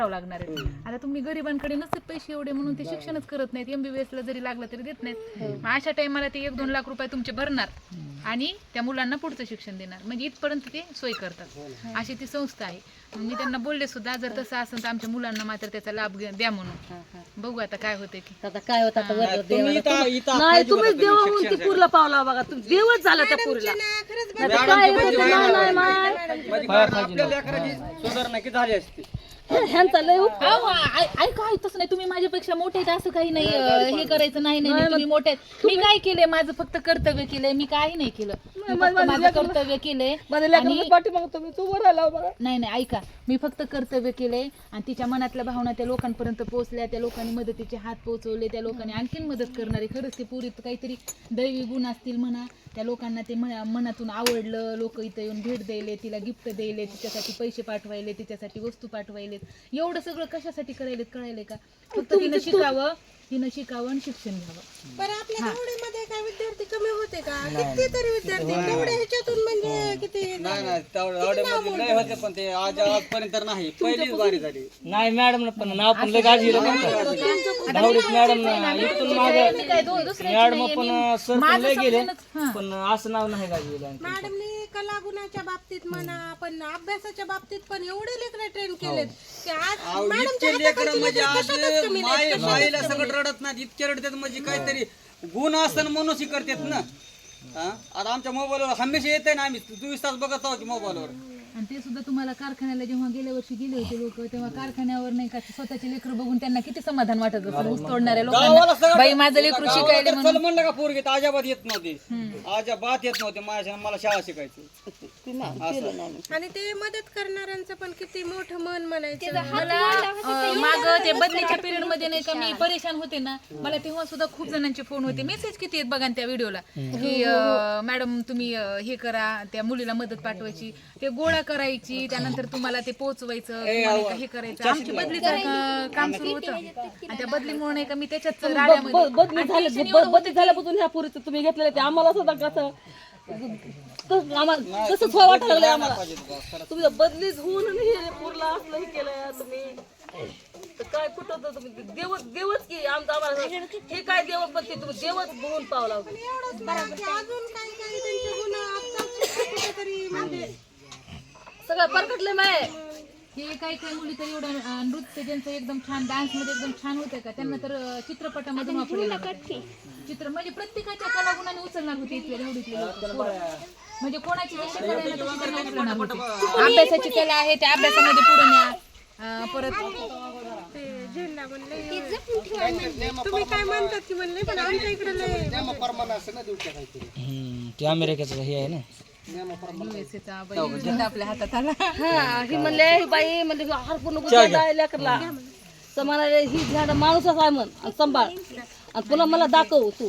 करावं लागणार आहे. आता तुम्ही गरिबांकडे नसतात पैसे एवढे म्हणून ते शिक्षणच करत नाहीत. एमबीबीएस ला जरी लागलं तरी देत नाहीत. मग अशा टाइमाला ते एक दोन लाख रुपये तुमचे भरणार आणि त्या मुलांना पुढचं शिक्षण देणार. म्हणजे इथपर्यंत ते सोय करतात. अशी ती संस्था आहे. मी त्यांना बोलले सुद्धा जर तसं असेल तर आमच्या मुलांना मात्र त्याचा लाभ घे- द्या म्हणून. बघू आता काय होते की आता काय होत आता वर तुम्ही देवाला इथं- इथं नाही पाहिजे तुम्हीच बघा देव तुम्ही होऊन ती शिक्षण पुरला पावला बघा. तुम्ही देवच झाला त्या पुरीला. नाही तर काय होतं, नाही, नाही, नाही. म्हणजे कारण आपल्या लेकराची सुधारणा की झाली असती? ह्यांचा लय उप- ऐका तसं नाही. तुम्ही माझ्यापेक्षा मोठे आहेत असं काही नाही अं, हे करायचं नाही नाही नाही, तुम्ही मोठे आहेत. मी काय केलंय? माझं फक्त कर्तव्य केलंय. मी काही नाही केलं. मी फक्त माझं कर्तव्य केलंय. माझ्या तू वर आला बघा. नाही नाही ऐका. मी फक्त कर्तव्य केलंय आणि तिच्या मनातल्या भावना त्या लोकांपर्यंत पोहोचल्या. त्या लोकांनी मदतीचे हात पोहोचवले. त्या लोकांनी आणखीन मदत करणारे. खरंच ते पुरीत काहीतरी दैवी गुण असतील म्हणा. त्या लोकांना ते मना- मनातून आवडलं. लोक इथं येऊन भेट द्यायले तिला गिफ्ट द्यायले तिच्यासाठी पैसे पाठवायले तिच्यासाठी वस्तू पाठवायलेत. एवढं सगळं कशासाठी करायलेत कळायले का? फक्त तिनं शिकावं. तिनं शिकावं आणि शिक्षण घ्यावं. पण आपल्या निवडीमध्ये काय विद्यार्थी कमी होते का? किती तरी विद्यार्थी तेवढ्या ह्याच्यातून म्हणजे किती नाही नाही. तेवढं एवढ्यामध्ये नाही होते पण ते आज आजपर्यंत तर नाही. पहिलीच बारी झाली. नाही मॅडम पण नाव पण लय का. दहावीत मॅडम इथून मागे मी काय दो- दुसऱ्याची मॅडम पण सर पण लय गेले हां. पण असं नाव नाही गाजविलं मॅडमनी कलागुणाच्या बाबतीत म्हणा पण अभ्यासाच्या बाबतीत पण एवढे लेकर ट्रेन केलेत. की आज मॅडमच्या इतके लेकर हाताखालची म्हणजे लेकरं आज कशातच कमी नाहीत, माय कशातच माईला कमी सगळं रडत नाहीत इतके रडतात म्हणजे काहीतरी गुण असताना म्हणून करतात ना. हा? आता आमच्या मोबाईलवर हमेशा येते ना आम्ही. चोवीस तास बघत आहोत की मोबाईलवर. आणि ते सुद्धा तुम्हाला कारखान्याला जेव्हा गेल्या वर्षी गेले होते लोक तेव्हा कारखान्यावर नाही का स्वतःचे लेकर बघून त्यांना किती समाधान वाटत असेल ऊस तोडणाऱ्या गावाला लोकांना? सगळं बाई माझं लेकरू गावाला शिकायला तर म्हणून. चल म्हणलं का पोरगी तर अजाबात येत नव्हती. अजाबात येत नव्हते माझ्या मला शाळा शिकायची. आणि ते मदत करणाऱ्यांचं पण किती मोठं मन म्हणायचं. मला माग ते बदलीच्या पिरियडमध्ये नाही का मी परेशान होते ना मला तेव्हा सुद्धा खूप जणांचे फोन होते. मेसेज किती आहेत बघा ना त्या व्हिडिओला? की अं, मॅडम तुम्ही अं, हे करा त्या मुलीला मदत पाठवायची ते गोळा करायची त्यानंतर तुम्हाला ते तुम्हाला नाही का हे करायचं आमची बदलीचं अं, काम सुरू होतं. आणि त्या बदलीमुळे नाही का मी त्याच्यात राड्यामध्ये बदली झाली बदली झाल्यापासून ह्या पुरीचं तुम्ही घेतलेलं ते आम्हाला सुद्धा कसं कसं आम्हाला कसंच व्हावं वाटायला लागलंय आम्हाला? बदलीच होऊन आणि हे पुरला असलं हे केलं तुम्ही. तर काय कुठं तर तुम्ही देवच देवच की आमचं आम्हाला हे काय देव पण ते तुम्ही देवच बघून पावला एवढंच बरं की अजून काही काही त्यांचे गुण असतात कुठेतरी म्हणजे सगळं परकटले माय हे काही काही मुली तर एवढं अं, नृत्य ज्यांचं एकदम छान डान्समध्ये एकदम छान होते का? त्यांना तर अं, चित्रपटामधून वापरलेलं होतं. चित्र म्हणजे प्रत्येकाच्या कलागुणाने उचलणार होते इथले एवढीतले लोकं, पोरं. म्हणजे कोणाची जशी कला आहे ना तशी त्यांना उचलणार होते. अभ्यासाची कला आहे त्या अभ्यासामध्ये पुढे न्या. अं, परत ते झेंडा म्हणले. तुम्ही काय म्हणतात की म्हणले पण आमच्या इकडे लय ते अमेरिकेचं हे आहे ना. झेंडा आपल्या हातात आला. हा ही म्हणले ही बाई म्हणजे हार पूर्ण आहे लेकरला. तर म्हणाले ही झाड माणूसच आहे म्हण आणि सांभाळ. आणि पुन्हा मला दाखव तू.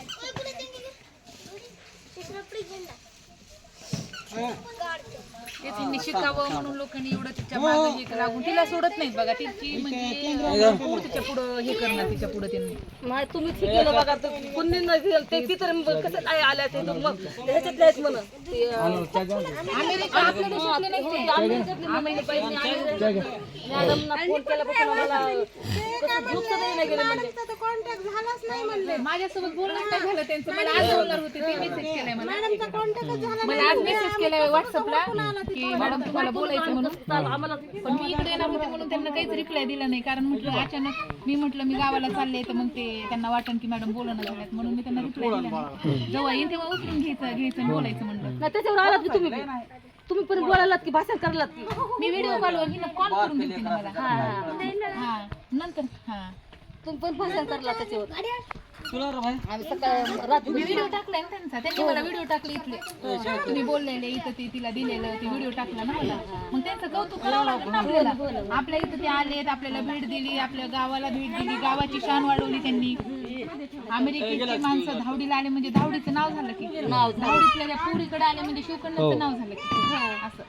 ते तिने शिकावं म्हणून लोकांनी एवढं तिच्या मागं हे लागून तिला सोडत नाहीत बघा. तिची म्हणजे तिच्या पुढं हे करणार तिच्या पुढं त्यांनी. नाही तुम्हीच हे केलं बघा. तर कुणी नाही केलं ते ती तर मग कसं काय आल्या ते तर मग ह्याच्यातले आहेत म्हण ते, अं, अमेरिका आपल्या देशातले नाही हो, ते. अमेरिकेतले म्हणाले पाहिजे. मॅडमना फोन केल्यापासून कसं सुद्धा नाही गेले म्हणजे. कॉन्टॅक्ट झालाच नाही म्हणले. माझ्यासोबत बोलणं काय झालं त्यांचं. मला आज बोलणार होते ते मेसेज केलाय मला. मॅडमचा कॉन्टॅक्टच झाला मला आज मेसेज केलाय व्हॉट्सअपला की मॅडम तुम्हाला बोलायचं म्हणून? आम्हाला पण मी इकडे येणार होते म्हणून त्यांना काहीच रिप्लाय दिला नाही. कारण म्हटलं अचानक मी म्हटलं मी गावाला चालले तर मग ते त्यांना वाटण की मॅडम बोलणं झाल्यात म्हणून मी त्यांना रिप्लाय दिला नाही. जेव्हा येईन तेव्हा उचलून घ्यायचं घ्यायचं आणि बोलायचं म्हणलं नाही त्याच्यावर आलात की तुम्ही? बी. तुम्ही पण बोलायलात की भाषण करायलात की? मी व्हिडिओ कॉलवर हिनं कॉल करून दिली मला. हा. नंतर हा. तुम्ही पण भाषण करायला त्याच्यावर. तुला रे भाई आम्ही सकाळ रात्री मी व्हिडिओ टाकलाय ना त्यांचा. त्यांनी मला व्हिडिओ टाकले इथले. तुम्ही बोललेले इथं ते तिला दिलेलं ते व्हिडिओ टाकला ना मला. मग त्यांचं कौतुक करावं लागलं ना आपल्याला. आपल्या इथं ते आलेत आपल्याला भेट दिली आपल्या गावाला भेट दिली गावाची शान वाढवली त्यांनी. अमेरिकेची माणसं धावडीला आले म्हणजे धावडीचं नाव झालं की. नाव धावडीतल्या त्या पुरीकडे आले म्हणजे शिवकन्याचं नाव झालं की. असं.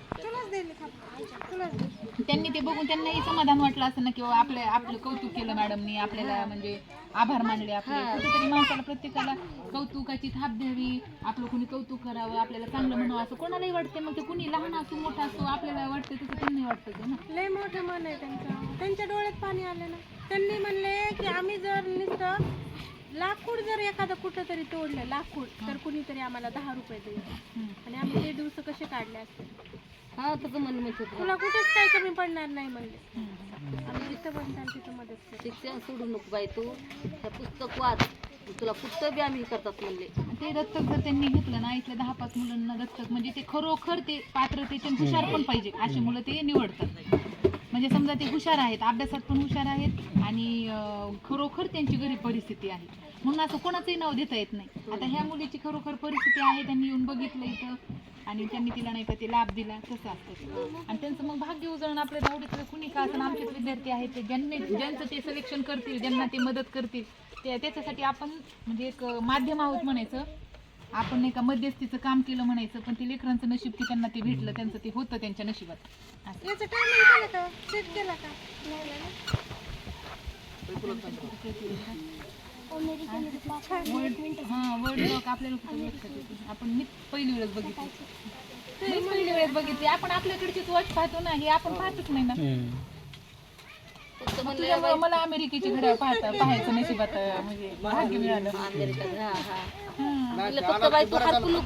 त्यांनी ते बघून त्यांनाही समाधान वाटलं असं ना किंवा आपल्या आपलं कौतुक केलं मॅडमनी आपल्याला म्हणजे आभार मानले आपले. कुठेतरी माणसाला प्रत्येकाला कौतुकाची थाप द्यावी आपलं कोणी कौतुक करावं आपल्याला चांगलं म्हणावं असं कोणालाही वाटते. मग ते कुणी लहान असो मोठा असो आपल्याला वाटतं तसं त्यांनी वाटतं ना. लय मोठं मन आहे त्यांचं. त्यांच्या डोळ्यात पाणी आलं ना. त्यांनी म्हणले की आम्ही जर नुसतं जर एखादं कुठं तरी तोडलं लाकूड तर कुणीतरी आम्हाला दहा रुपये देईल. आणि आम्ही ते दिवस कसे काढले असते हा तसं म्हणत होते. तुला कुठेच काही कमी पडणार नाही म्हणले. आम्ही जिथं बनताल तिथं मदत करू शिक्षण सोडू नको बाई तू. हे पुस्तक वाच. तुला पुस्तक बी आम्ही करतात म्हणले. ते दत्तक जर त्यांनी घेतलं ना इथल्या दहा पाच मुलांना दत्तक. म्हणजे ते खरोखर ते पात्रतेचे आणि हुशार पण पाहिजे. अशी मुलं ते निवडतात. म्हणजे समजा ते हुशार आहेत अभ्यासात पण हुशार आहेत आणि खरोखर त्यांची गरीब परिस्थिती आहे. म्हणून असं कोणाचंही नाव देता येत नाही. आता ह्या मुलीची खरोखर परिस्थिती आहे त्यांनी येऊन बघितलं इथं आणि त्यांनी तिला नाही का ते लाभ दिला तसं असतं. आणि त्यांचं मग भाग्य उजळून आपल्या धावडीतलं कुणी का असं आमचेच विद्यार्थी आहेत ते ज्यांनी ज्यांचं ते सिलेक्शन करतील ज्यांना ते मदत करतील ते त्याच्यासाठी आपण म्हणजे एक माध्यम आहोत म्हणायचं. आपण नाही का मध्यस्थीचं काम केलं म्हणायचं पण ते लेकरांचं नशीब की त्यांना ते भेटलं त्यांचं ते होतं त्यांच्या नशिबात. असं. याचं टायमिंग केलं का सेट केला का वर्ड हां वर्ड लॉक आपल्याला कुठं लक्षात येते आपण मी पहिली वेळेस बघितली. मीच पहिली वेळेस बघितली. आपण आपल्याकडचीच वॉच पाहतो ना हे आपण पाहतच नाही ना. तुझ्यामुळे मला अमेरिकेची घड्याळ पाहता पाहायचं नशिबात म्हणजे भाग्य मिळालं. अमेरिकेत हा हा. हां. म्हणलं फक्त बाई तू हात नको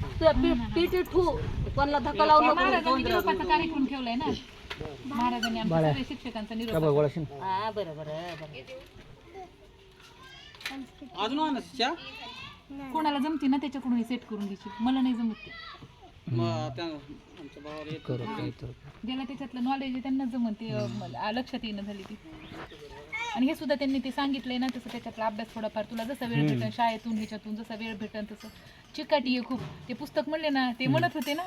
तुझ्या पी- पीठी ठू कोणाला धक्का लावू नको. महाराजांनी निरोपाचा कार्यक्रम ठेवलाय ना. महाराजांनी आमच्या सगळ्या शिक्षकांचा निरोप हा बरं बरं बरं. अजून आणा चहा? कोणाला जमते ना त्याच्याकडून सेट करून द्यायची मला नाही जमत ते. ज्याला त्याच्यातलं नॉलेज आहे त्यांना जमत ते अं, मला लक्षात येणं झाली ती. आणि हे सुद्धा त्यांनी ते सांगितलंय ना तसं त्याच्यातला अभ्यास थोडाफार तुला जसा वेळ भेटन शाळेतून ह्याच्यातून जसा वेळ भेटन तसं. चिकाटी आहे खूप. ते पुस्तक म्हणले ना ते म्हणत होते ना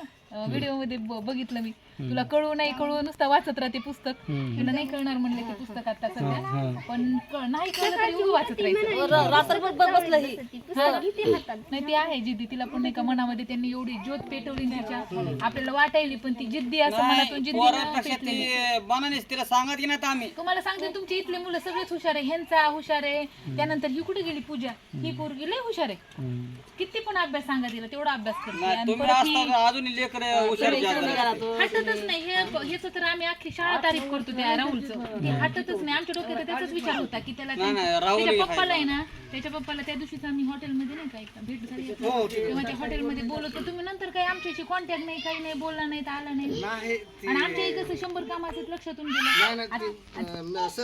व्हिडिओमध्ये ब- बघितलं मी. तुला कळू नाही कळू नुसतं वाचत राहते पुस्तक. तुला नाही कळणार म्हणले ते पुस्तक आता सध्या. पण क- नाही कळलं तरी उभं वाचत राहायचं. र- रात्रभर ब- बसलं ही. नाही ती आहे जिद्दी. तिला पण नाही का मनामध्ये त्यांनी एवढी ज्योत पेटवली ना तिच्या. आपल्याला वाटायली पण ती जिद्दी असं मनातून जिद्दी बनानेच तिला सांगत की नाही आम्ही. तुम्हाला सांगते तुमची इथले मुलं सगळेच हुशार आहे ह्यांचा हुशार आहे. त्यानंतर ही कुठे गेली पूजा? ही पोरगी लय हुशार आहे. किती पण अभ्यास सांगा तिला तेवढा अभ्यास करते नाही आणि तुम्ही परत ही असता अजून लेकर हुशार जास्त हटतच नाही हे ह्याच तर आम्ही अख्खी शाळा तारीफ करतो त्या राहुलचं ते हटतच नाही. आमच्या डोक्यात तर त्याचाच विचार होता की त्याला नाही, नाही, राहुल त्याच्या हे पप्पाला आहे ना त्याच्या पप्पाला त्या दिवशीच आम्ही हॉटेलमध्ये नाही का एकदा भेट झाली होती. तेव्हा त्या हॉटेलमध्ये बोलत होतो. तुम्ही नंतर काही आमच्याशी कॉन्टॅक्ट नाही काही नाही बोलला नाही तर आला नाही. आणि आमच्या इकडचं शंभर कामाचं लक्षातून गेलं